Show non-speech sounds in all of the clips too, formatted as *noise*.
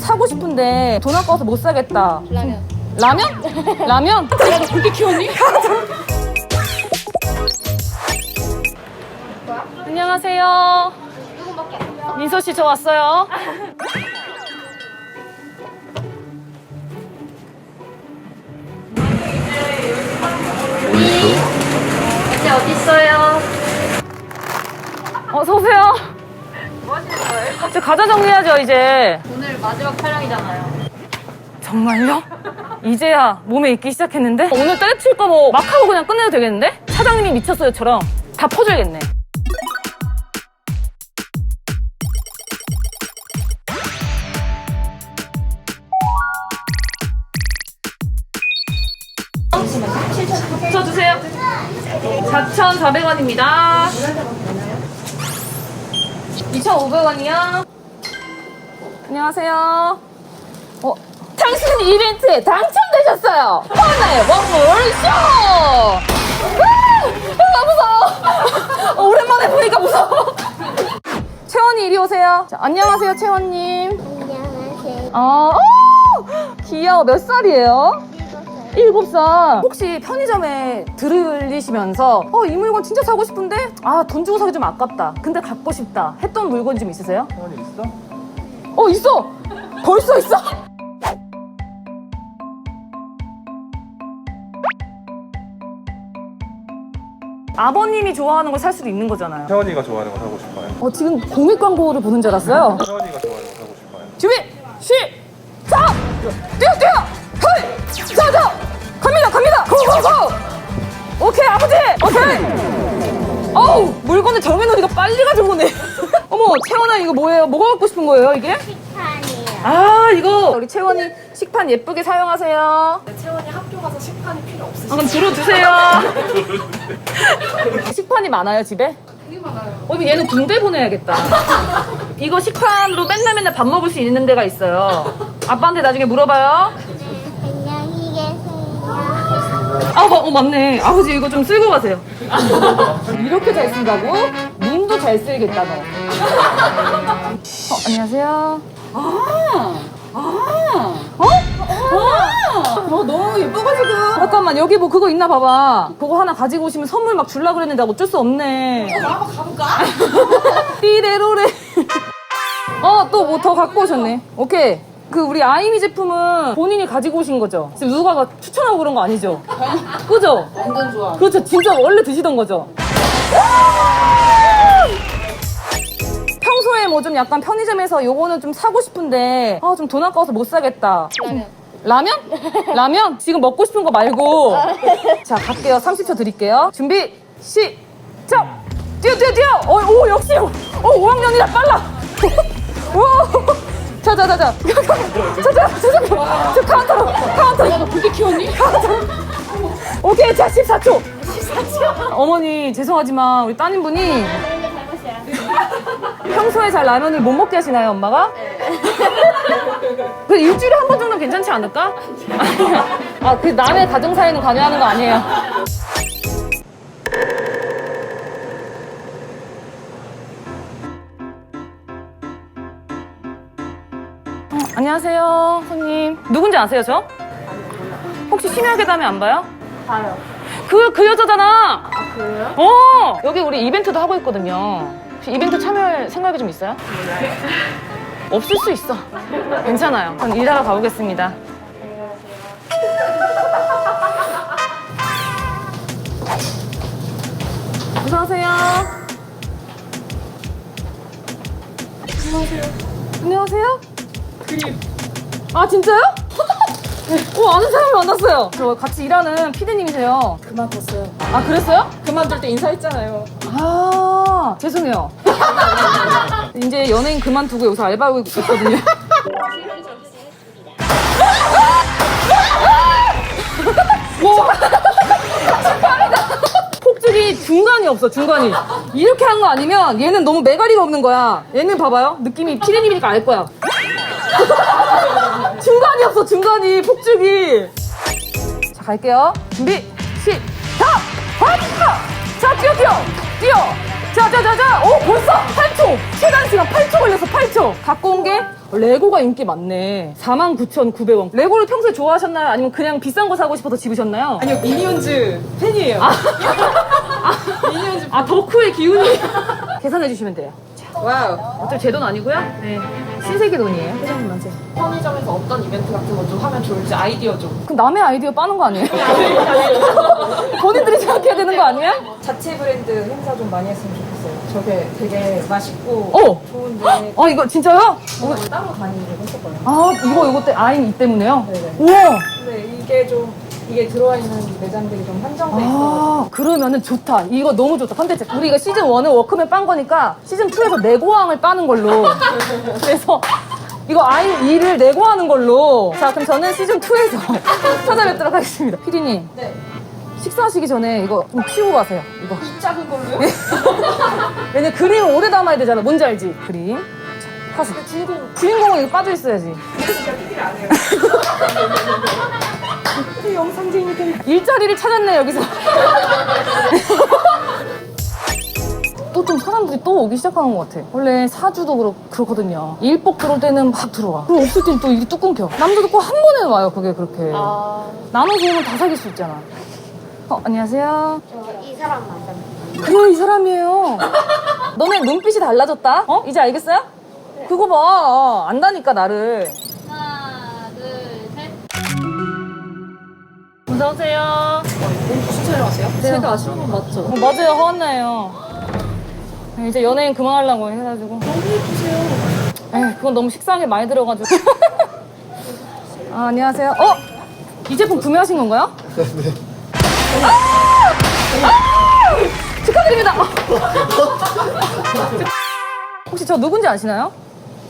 사고 싶은데 돈 아까워서 못 사겠다. 라면. 라면? 라면? *laughs* 내가 너 그렇게 키웠니? *laughs* 안녕하세요. 민서 씨 저 왔어요. 이제 어디 있어요? 어서 오세요. 뭐 하시는 거예요? 저 과자 정리하죠 이제. 마지막 촬영이잖아요. 정말요? 이제야 몸에 익기 시작했는데? 오늘 때려칠 거 뭐 막 하고 그냥 끝내도 되겠는데? 사장님이 미쳤어요처럼 다 퍼줘야겠네. 쳐주세요. 4,400원입니다. 2,500원이요. 안녕하세요. 어, 당신 이벤트에 당첨되셨어요. 하나의 원물 쇼. 아, 아, 무서워. 어, 오랜만에 보니까 무서워. 채원이 이리 오세요. 자, 안녕하세요, 채원님. 안녕하세요. 아, 오, 귀여워. 몇 살이에요? 일곱 살. 혹시 편의점에 들으시면서 어, 이 물건 진짜 사고 싶은데 아, 돈 주고 사기 좀 아깝다. 근데 갖고 싶다. 했던 물건 좀 있으세요? 태원이 있어? 어, 있어. 벌써 있어. 아버님이 좋아하는 걸 살 수도 있는 거잖아요. 태원이가 좋아하는 거 사고 싶어요. 어, 지금 공익 광고를 보는 줄 알았어요. 태원이가 좋아하는 거 사고 싶어요. 준비, 시작! 뛰어, 뛰어! 헐! 자, 자! 갑니다, 갑니다! 고, 고, 고! 오케이, 아버지! 오케이! 어우, 물건을 정해놓으니까 빨리 가져오네. 어머, 채원아, 이거 뭐예요? 뭐가 갖고 싶은 거예요, 이게? 식판이에요. 아, 이거 우리 채원이 식판 예쁘게 사용하세요. 채원이 학교 가서 식판이 필요 없으시 아, 그럼 들어주세요. *laughs* 식판이 많아요, 집에? 되게 많아요. 어, 이거 얘는 군대 보내야겠다. 이거 식판으로 맨날 맨날 밥 먹을 수 있는 데가 있어요. 아빠한테 나중에 물어봐요. 안녕히 계세요. 아, 어, 어, 맞네. 아버지 이거 좀 쓸고 가세요. 이렇게 잘 쓴다고? 눈도 잘 쓸겠다, 너. 어, 안녕하세요. 아, 아, 어? 아, 어, 너무 예뻐가지고. 잠깐만, 여기 뭐 그거 있나 봐봐. 그거 하나 가지고 오시면 선물 막 줄라 그랬는데 어쩔 수 없네. 한번 가볼까? *laughs* 띠레로레. 어, 또 뭐 더 갖고 오셨네. 오케이. 그 우리 아이미 제품은 본인이 가지고 오신 거죠? 지금 누가 추천하고 그런 거 아니죠? 그죠? 완전 좋아. 그렇죠. 진짜 원래 드시던 거죠? *laughs* 뭐 좀 약간 편의점에서 요거는 좀 사고 싶은데 아, 좀 돈 아까워서 못 사겠다. 라면. 라면? *laughs* 라면? 지금 먹고 싶은 거 말고. 자, 갈게요. 30초 드릴게요. 준비, 시작! 뛰어, 뛰어, 뛰어! 어, 오, 역시! 어, 5학년이라 빨라! *laughs* 오! *laughs* 자, 자, 자, 자. 자, 자, 자, 자, 저 카운터로, 카운터로. 내가 너 그렇게 키웠니? 오케이, 자, 14초. 14초. 어머니, 죄송하지만 우리 따님분이 평소에 잘 라면을 못 먹게 하시나요, 엄마가? 그 일주일에 한 번 정도 괜찮지 않을까? *laughs* 아, 그 남의 가정 사이는 관여하는 거 아니에요. 어, 안녕하세요, 손님. 누군지 아세요, 저? 혹시 심야계 담에 안 봐요? 봐요. 그, 그 여자잖아! 아, 그래요? 어! 여기 우리 이벤트도 하고 있거든요. 혹시 이벤트 참여할 생각이 좀 있어요? 없을 수 있어. 괜찮아요. 전 일하러 가보겠습니다. 어서오세요. 안녕하세요. 안녕하세요? 그림. 아, 진짜요? 오, 아는 사람을 만났어요. 저 같이 일하는 피디님이세요. 그만뒀어요. 아, 그랬어요? 그만둘 때 인사했잖아요. 아 죄송해요. *laughs* 이제 연예인 그만두고 여기서 알바하고 있거든요. *laughs* 뭐? *laughs* 폭죽이 중간이 없어 중간이 이렇게 한 거 아니면 얘는 너무 매가리가 없는 거야 얘는 봐봐요 느낌이 피디님이니까 알 거야 중간이 없어 중간이 폭죽이 자 갈게요 준비 시작 하자 자 뛰어 뛰어 뛰어 자자자자 오 벌써 8초 최단 시간 8초 걸렸어 8초 갖고 온 게 레고가 인기 많네. 49,900원. 레고를 평소에 좋아하셨나요? 아니면 그냥 비싼 거 사고 싶어서 집으셨나요? 아니요, 미니언즈 팬이에요. *laughs* 미니언즈. 아, 덕후의 기운이. 계산해 주시면 돼요. 와우. 어차피 제 돈 아니고요. 네. 신세계 돈이에요. 회장님한테. 편의점에서 어떤 이벤트 같은 거 좀 하면 좋을지 아이디어 좀. 그럼 남의 아이디어 빠는 거 아니에요? *laughs* 본인들이 생각해야 되는 거 아니야? 자체 브랜드 행사 좀 많이 했으면 좋겠어요. 저게 되게 맛있고 어. 좋은데 아, 이거 진짜요? 이거 따로 다니려고 했었거든요. 아, 이거, 이거 때, 아임 이 때문에요? 네네. 우와! 근데 이게 좀 이게 들어와 있는 매장들이 좀 한정돼 있어서 아, 그러면은 좋다. 이거 너무 좋다. 컨텐츠. 우리가 시즌 1은 워크맨 빤 거니까 시즌 2에서 내고왕을 빠는 걸로. *laughs* 그래서 이거 아임 2를 내고하는 걸로. 자, 그럼 저는 시즌 2에서 *laughs* 찾아뵙도록 하겠습니다. 피디님, 네. 식사하시기 전에 이거 좀 치우고 가세요. 이거. 작은 걸로요? *laughs* 왜냐면 그림을 오래 담아야 되잖아. 뭔지 알지? 그림. 자, 하수. 주인공 주인공은 이거 빠져 있어야지. 진짜 피디를 안 해요. 영상쟁이 된 일자리를 찾았네 여기서. *laughs* 또 좀 사람들이 또 오기 시작하는 것 같아. 원래 사주도 그렇, 그렇거든요. 일복 들어올 때는 막 들어와. 그리고 없을 땐또 이게 뚝 끊겨. 남자도 꼭 한 번에 와요 그게 그렇게. 아, 나눠서 오면 다 사귈 수 있잖아. 어 안녕하세요. 저 이 사람 맞아. 그래 이 사람이에요. 너네 눈빛이 달라졌다? 어? 이제 알겠어요? 그거 봐. 안다니까 나를 어서 오세요 무슨 촬영하세요? 제가 아시는 분 맞죠? 어, 맞아요, 허언나요. 네, 이제 연예인 그만하려고 해가지고. 너무 예쁘세요. 에이, 그건 너무 식상하게 많이 들어가지고. *laughs* 아, 안녕하세요. 어? 이 제품 구매하신 건가요? 네. 아! 축하드립니다. *laughs* 혹시 저 누군지 아시나요?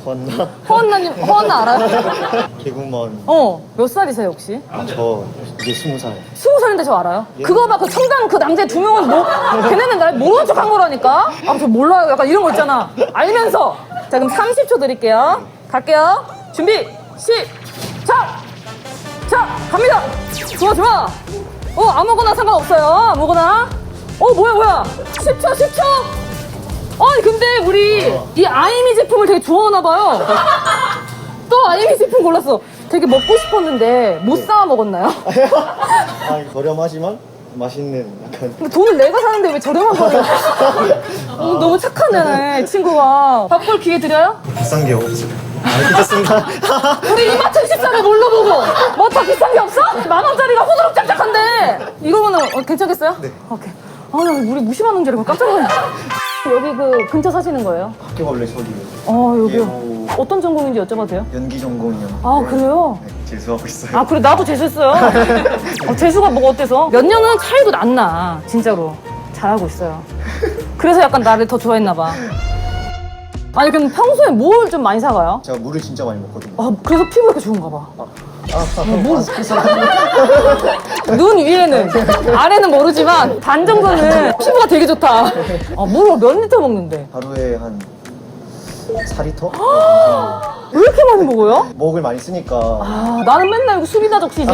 건나 허언나님, 허언나 알아요? *laughs* 개구먼 어, 몇 살이세요, 혹시? 저 이제 스무 살 스무 살인데 저 알아요? 그거 봐, 그 청당 그 남자 두 명은 뭐, 걔네는 날 모르는 척 한 거라니까? 아, 저 몰라요. 약간 이런 거 있잖아. 알면서. 자, 그럼 30초 드릴게요. 갈게요. 준비, 시작! 자, 갑니다! 좋아, 좋아! 어, 아무거나 상관없어요. 아무거나. 어, 뭐야, 뭐야. 10초, 10초! 아니, 근데 우리 이 아이미 제품을 되게 좋아하나 봐요. 또 아이미 제품 골랐어. 되게 먹고 싶었는데 못 사 먹었나요? 아 저렴하지만 맛있는 약간 근데 돈을 내가 사는데 왜 저렴한 거예요? 어, 너무 착하네, 친구가. 바꿀 기회 드려요? 비싼 게 없어요 아 괜찮습니다 *laughs* 우리 이마트 14를 뭘로 보고? 뭐더 비싼 게 없어? 만 원짜리가 호두룩 짝짝한데. 이거는 어, 괜찮겠어요? 네. 오케이. 아, 나 우리 무심한 줄 알고 깜짝 놀랐네. 여기 그 근처 사시는 거예요? 학교 원래 저기요 어, 여기요. 예고 어떤 전공인지 여쭤봐도 돼요? 연기 전공이요 아, 그래요? 네, 재수하고 있어요 아, 그래, 나도 재수했어요. *laughs* 어, 재수가 뭐가 어때서? 몇 년은 차이도 안 나, 진짜로. 잘하고 있어요. 그래서 약간 나를 더 좋아했나 봐. 아니, 그럼 평소에 뭘 좀 많이 사가요? 제가 물을 진짜 많이 먹거든요 아, 그래서 피부가 이렇게 좋은가 봐. 아, 아, 뭐? 눈 위에는, 아래는 모르지만, 반 정도는 피부가 되게 좋다. 아, 물을 몇 리터 먹는데? 하루에 한 4리터? 왜 이렇게 많이 먹어요? 먹을 많이 쓰니까 아, 나는 맨날 이거 술이나 적시지.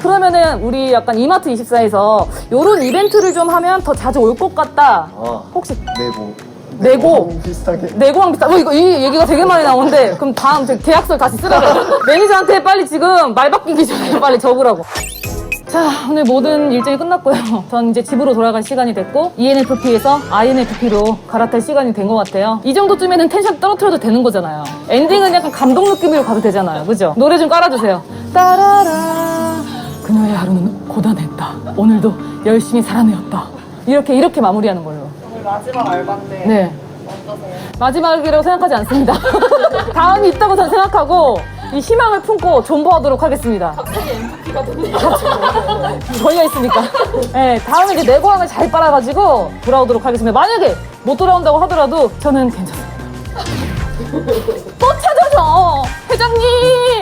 그러면은, 우리 약간 이마트 24에서 요런 이벤트를 좀 하면 더 자주 올 것 같다. 아 혹시 내고 내고? 비슷하게 내고랑 비슷한, 어, 이거, 이 얘기가 되게 많이 나오는데, 그럼 다음 저 계약서 다시 쓰라고. *laughs* 매니저한테 빨리 지금 말 바뀌기 전에 *laughs* 빨리 적으라고. 자, 오늘 모든 일정이 끝났고요. 전 이제 집으로 돌아갈 시간이 됐고, ENFP에서 INFP로 갈아탈 시간이 된 것 같아요. 이 정도쯤에는 텐션 떨어뜨려도 되는 거잖아요. 엔딩은 약간 감동 느낌으로 가도 되잖아요. 그죠? 노래 좀 깔아주세요. 따라라. 그녀의 하루는 고단했다. 오늘도 열심히 살아내었다. 이렇게, 이렇게 마무리하는 걸로. 마지막 알바인데 네. 어떠세요? 마지막이라고 생각하지 않습니다. *laughs* 다음이 있다고 저는 생각하고 이 희망을 품고 존버하도록 하겠습니다. 갑자기 MVP가 됐네요. 저희가 있으니까. 네, 다음에 이제 내고항을 잘 빨아가지고 돌아오도록 하겠습니다. 만약에 못 돌아온다고 하더라도 저는 괜찮습니다. *laughs* 또 찾아줘! 회장님!